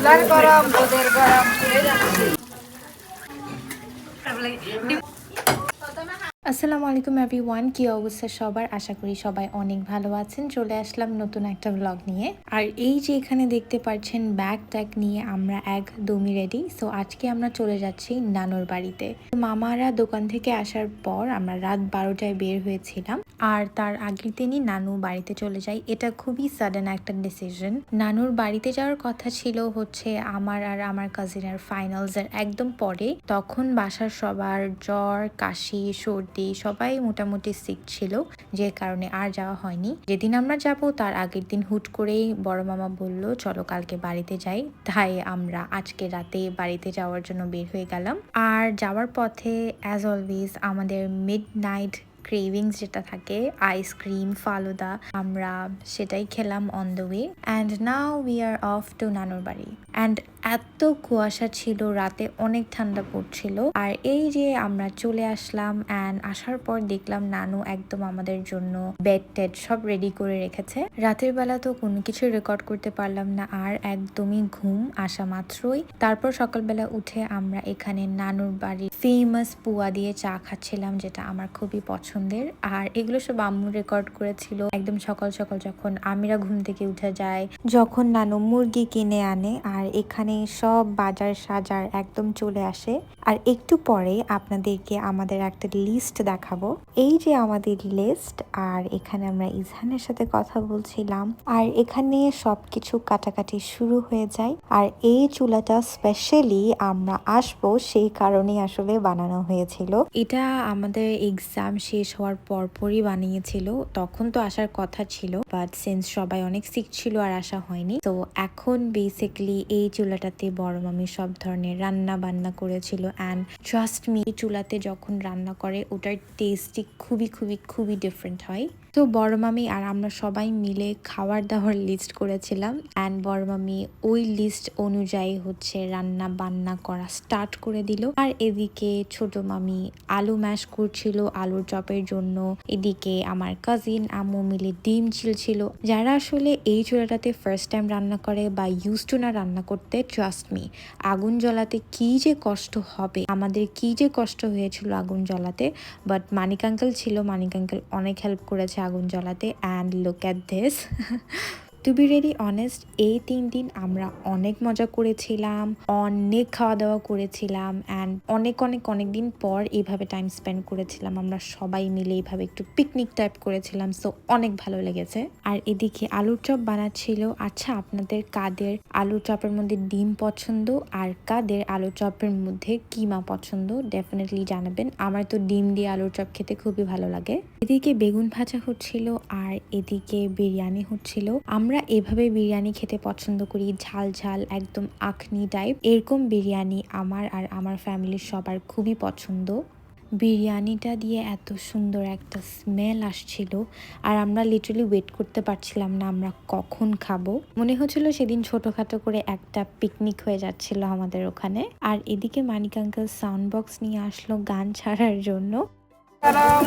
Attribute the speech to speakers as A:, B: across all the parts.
A: চুলার গরম রোদের গরম পুড়ে যাচ্ছি
B: আসসালামু আলাইকুম এভরিওয়ান কি অবস্থা সবার? আশা করি সবাই অনেক ভালো আছেন। চলে আসলাম নতুন একটা ব্লগ নিয়ে। আর এই যে এখানে দেখতে পাচ্ছেন ব্যাগ ট্যাগ নিয়ে আমরা একদমই রেডি সো আজকে আমরা চলে যাচ্ছি নানুর বাড়িতে। মামারা দোকান থেকে আসার পর আমরা রাত বারোটায় বের হয়েছিলাম। আর তার আগের দিনই নানু বাড়িতে চলে যায়। এটা খুবই সাডেন একটা ডিসিশন নানুর বাড়িতে যাওয়ার কথা ছিল হচ্ছে আমার আর আমার কাজিনের ফাইনালস এর একদম পরে। তখন বাসার সবার জ্বর, কাশি, সর্দি সবাই মোটামুটি সিক ছিল, যে কারণে আর যাওয়া হয়নি। যেদিন আমরা যাব, তার আগের দিন হুট করেই বড় মামা বলল, চলো কালকে বাড়িতে যাই। তাই আমরা আজকে রাতে বাড়িতে যাওয়ার জন্য বের হয়ে গেলাম। আর যাওয়ার পথে অ্যাজ অলওয়েজ আমাদের মিড নাইট ক্রেভিংস যেটা থাকে আইসক্রিম ফালুদা, আমরা সেটাই খেলাম on the way and now we are off to নানুর বাড়ি অ্যান্ড এত কুয়াশা ছিল, রাতে অনেক ঠান্ডা পড়ছিল। আর এই যে আমরা চলে আসলাম অ্যান্ড আসার পর দেখলাম নানু একদম আমাদের জন্য বেড টেড সব রেডি করে রেখেছে। রাতের বেলা তো কোনো কিছু রেকর্ড করতে পারলাম না, আর একদমই ঘুম আসা মাত্রই। তারপর সকালবেলা উঠে আমরা এখানে নানুর বাড়ি ফেমাস পুয়া দিয়ে চা খাচ্ছিলাম, যেটা আমার খুবই পছন্দের। আর এগুলো সব আম্মু রেকর্ড করেছিল। একদম সকাল সকাল যখন আমিরা ঘুম থেকে উঠে যায়, যখন নানু মুরগি কিনে আনে, আর এখানে সব বাজার সাজার একদম চলে আসে। আর একটু পরে আপনাদেরকে আমাদের একটা লিস্ট দেখাবো। এই যে আমাদের লিস্ট আর এখানে আমরা ইজহানের সাথে কথা বলছিলাম। আর এখানে সবকিছু কাটাকাটি শুরু হয়ে যায়। আর এই চুলাটা স্পেশালি আমরা আসব, সেই কারণে আসলে বানানো হয়েছিল। এটা আমাদের এক্সাম শেষ হওয়ার পরপরই বানিয়েছিল। তখন তো আসার কথা ছিল বাট সেন্স সবাই অনেক সিক ছিল আর আসা হয়নি, তো এখন বেসিকলি এই চুলাটাতে বড় মামি সব ধরনের রান্না বান্না করেছিল। অ্যান্ড ট্রাস্ট মি চুলাতে যখন রান্না করে, ওটার টেস্টই খুবই খুবই খুবই ডিফারেন্ট হয়। তো বড় মামি আর আমরা সবাই মিলে খাওয়ার দাওয়ার লিস্ট করেছিলাম অ্যান্ড বড় মামি ওই লিস্ট অনুযায়ী হচ্ছে রান্না বান্না করা স্টার্ট করে দিল। আর এদিকে ছোট মামি আলু ম্যাশ করছিল আলুর চপের জন্য। এদিকে আমার কাজিন আম্মু মিলে ডিম ছিল যারা আসলে এই চুলাটাতে ফার্স্ট টাইম রান্না করে বা ইউজ টু না রান্না করতে ট্রাস্ট মি আগুন জ্বলাতে কি যে কষ্ট হবে? আমাদের কি যে কষ্ট হয়েছিল আগুন জ্বলাতে? বাট মানিক আঙ্কেল ছিল, মানিক আঙ্কেল অনেক হেল্প করেছে আগুন জ্বলাতে and look at this to be really honest এই তিন দিন আমরা অনেক মজা করেছিলাম, অনেক খাওয়া দাওয়া করেছিলাম অ্যান্ড অনেক অনেক অনেক দিন পর এইভাবে টাইম স্পেন্ড করেছিলাম। আমরা সবাই মিলে এইভাবে একটু পিকনিক টাইপ করেছিলাম সো অনেক ভালো লেগেছে। আর এদিকে আলুর চপ বানাচ্ছিল। আচ্ছা আপনাদের কাদের আলুর চপের মধ্যে ডিম পছন্দ আর কাদের আলুর চপের মধ্যে কিমা পছন্দ ডেফিনেটলি জানাবেন। আমার তো ডিম দিয়ে আলুর চপ খেতে খুবই ভালো লাগে। এদিকে বেগুন ভাজা হচ্ছিল আর এদিকে বিরিয়ানি হচ্ছিল। আমরা এভাবে বিরিয়ানি খেতে পছন্দ করি, ঝাল ঝাল, একদম আখনি টাইপ এরকম বিরিয়ানি আমার আর আমার ফ্যামিলির সবার খুবই পছন্দ। বিরিয়ানিটা দিয়ে এত সুন্দর একটা স্মেল আসছিল আর আমরা লিটারালি ওয়েট করতে পারছিলাম না আমরা কখন খাব। মনে হচ্ছিল সেদিন ছোটোখাটো করে একটা পিকনিক হয়ে যাচ্ছিল আমাদের ওখানে। আর এদিকে মানিক আঙ্কেল সাউন্ড বক্স নিয়ে আসলো গান ছাড়ার জন্য।
A: গরম,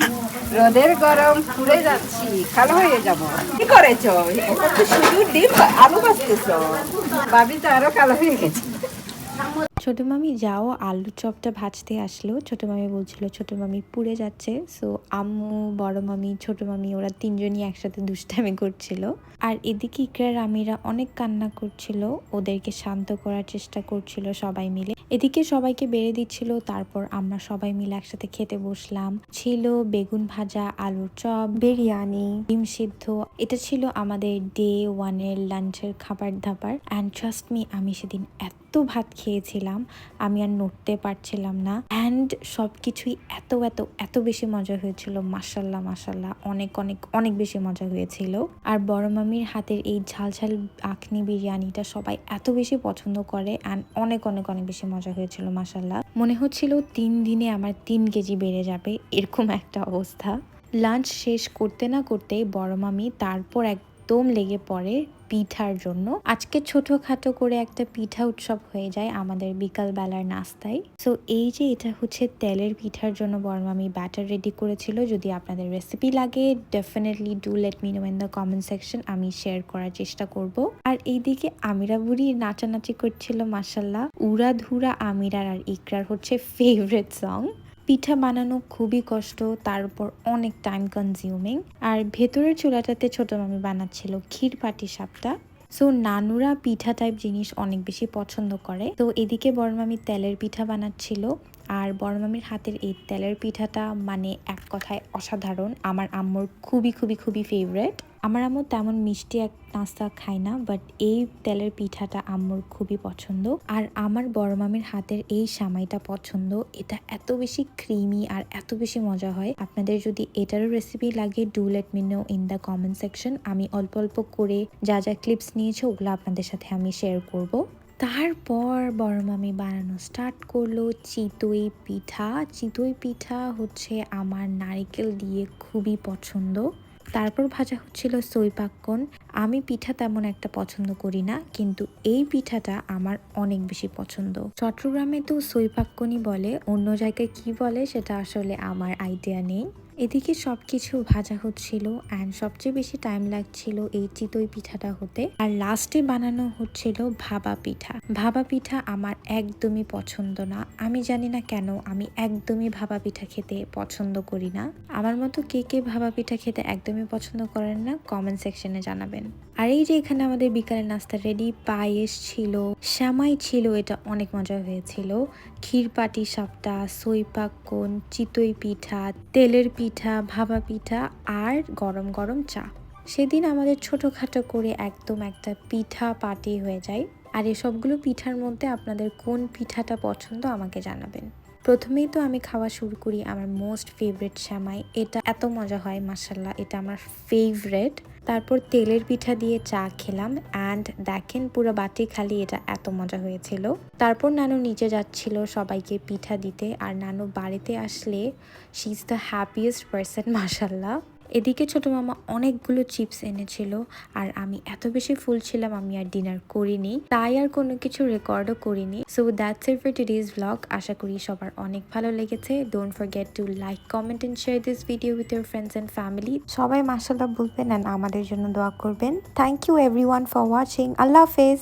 A: রোদের গরম, পুড়ে যাচ্ছি, কালো হয়ে যাব। কি করেছ? শুধু ডিম আলু বাঁচতেছ ভাবি তো আরও কালো হয়ে গেছে।
B: ছোট মামি যাও আলু চপটা ভাজতে আসলো। ছোট মামি বলছিল, ছোট মামি পুড়ে যাচ্ছে। সো আম্মু, বড় মামি, ছোট মামি, ওরা তিনজনই একসাথে দুষ্টামি করছিল। আর এদিকে ইকরার আমিরা অনেক কান্না করছিল। ওদেরকে শান্ত করার চেষ্টা করছিল সবাই মিলে। এদিকে সবাইকে বেড়ে দিচ্ছিল, তারপর আমরা সবাই মিলে একসাথে খেতে বসলাম। ছিল বেগুন ভাজা, আলুর চপ, বিরিয়ানি, ডিম সিদ্ধ। এটা ছিল আমাদের ডে ওয়ানের লাঞ্চের খাবার দাবার অ্যান্ড ট্রাস্ট মি আমি সেদিন এত ভাত খেয়েছিলাম, আমি আর নড়তে পারছিলাম না। অ্যান্ড সব কিছুই এত এত এত বেশি মজা হয়েছিল মাসাল্লাহ মাসাল্লাহ অনেক অনেক অনেক বেশি মজা হয়েছিল। আর বড় মামির হাতের এই ঝাল ঝাল আখনি বিরিয়ানিটা সবাই এত বেশি পছন্দ করে অ্যান্ড অনেক অনেক অনেক বেশি মজা হয়েছিল মাসাল্লাহ মনে হচ্ছিল তিন দিনে আমার তিন কেজি বেড়ে যাবে, এরকম একটা অবস্থা। লাঞ্চ শেষ করতে না করতেই বড় মামি তারপর একদম লেগে পড়ে পিঠার জন্য। আজকে ছোটখাটো করে একটা পিঠা উৎসব হয়ে যায় আমাদের বিকাল বেলার নাস্তায়। সো এই যে এটা হচ্ছে তেলের পিঠার জন্য বরং আমি ব্যাটার রেডি করেছিল, যদি আপনাদের রেসিপি লাগে definitely do let me know in the comment section আমি শেয়ার করার চেষ্টা করব। আর এইদিকে আমিরা বুড়ি নাচানাচি করছিল মাসাল্লাহ উড়া ধুরা আমিরার আর ইকরার হচ্ছে ফেভারিট সং পিঠা বানানো খুবই কষ্ট, তার উপর অনেক টাইম কনজিউমিং আর ভেতরের চুলাটাতে ছোট মামি বানাচ্ছিল ক্ষীর পাটি সাপটা। সো নানুরা পিঠা টাইপ জিনিস অনেক বেশি পছন্দ করে। তো, এদিকে বড়মামি তেলের পিঠা বানাচ্ছিল। আর বড়মামির হাতের এই তেলের পিঠাটা মানে এক কথায় অসাধারণ। আমার আম্মুর খুবই খুবই খুবই ফেভারেট আমার আম্মু তেমন মিষ্টি এক নাস্তা খায় না বাট এই তেলের পিঠাটা আম্মুর খুবই পছন্দ। আর আমার বড় মামির হাতের এই সামাইটা পছন্দ। এটা এত বেশি ক্রিমি আর এত বেশি মজা হয়। আপনাদের যদি এটারও রেসিপি লাগে do let me know in the comment section আমি অল্প অল্প করে যা যা ক্লিপস নিয়েছি, ওগুলো আপনাদের সাথে আমি শেয়ার করব। তারপর বড় মামি বানানো স্টার্ট করল চিতই পিঠা। চিতই পিঠা হচ্ছে আমার নারকেল দিয়ে খুবই পছন্দ। তারপর ভাজা হচ্ছিল সৈপাক্কন আমি পিঠা তেমন একটা পছন্দ করি না, কিন্তু এই পিঠাটা আমার অনেক বেশি পছন্দ। চট্টগ্রামে তো সৈপাক্কনই বলে, অন্য জায়গায় কি বলে সেটা আসলে আমার আইডিয়া নেই। এদিকে সব কিছু ভাজা হচ্ছিল অ্যান্ড সবচেয়ে বেশি টাইম লাগছিল এই চিতই পিঠাটা হতে। আর লাস্টে বানানো হচ্ছিল ভাবা পিঠা। ভাবা পিঠা আমার একদমই পছন্দ না। আমি জানি না কেন আমি একদমই ভাবা পিঠা খেতে পছন্দ করি না। আমার মতো কে কে ভাবা পিঠা খেতে একদমই পছন্দ করেন না কমেন্ট সেকশনে জানাবেন। আর এই যে এখানে আমাদের বিকালের নাস্তা রেডি পায়েস ছিল, শ্যামাই ছিল, এটা অনেক মজা হয়েছিল। ক্ষীরপাটি সাপটা সৈপাক্কন চিতই পিঠা, তেলের পিঠা ভাবা পিঠা আর গরম গরম চা। সেদিন আমাদের ছোটোখাটো করে একদম একটা পিঠা পার্টি হয়ে যায়। আর এসবগুলো পিঠার মধ্যে আপনাদের কোন পিঠাটা পছন্দ আমাকে জানাবেন। প্রথমেই তো আমি খাওয়া শুরু করি আমার মোস্ট ফেভারিট শ্যামাই। এটা এত মজা হয় মাসাল্লাহ এটা আমার ফেভারেট তারপর তেলের পিঠা দিয়ে চা খেলাম অ্যান্ড দেখেন পুরো বাটি খালি, এটা এত মজা হয়েছিল। তারপর নানু নিচে যাচ্ছিল সবাইকে পিঠা দিতে, আর নানু বাড়িতে আসলে she is the happiest person মাসাল্লাহ এদিকে ছোট মামা অনেকগুলো চিপস এনেছিল আর আমি এত বেশি ফুল ছিলাম আমি আর ডিনার করিনি। তাই আর কোনো কিছু রেকর্ডও করিনি। So that's it for today's blog আশা করি সবার অনেক ভালো লেগেছে। Don't forget to like comment and share this video with your friends and family সবাই মাসাল্লাহ বলবেন অ্যান্ড আমাদের জন্য দোয়া করবেন। Thank you everyone for watching আল্লাহ হাফেজ।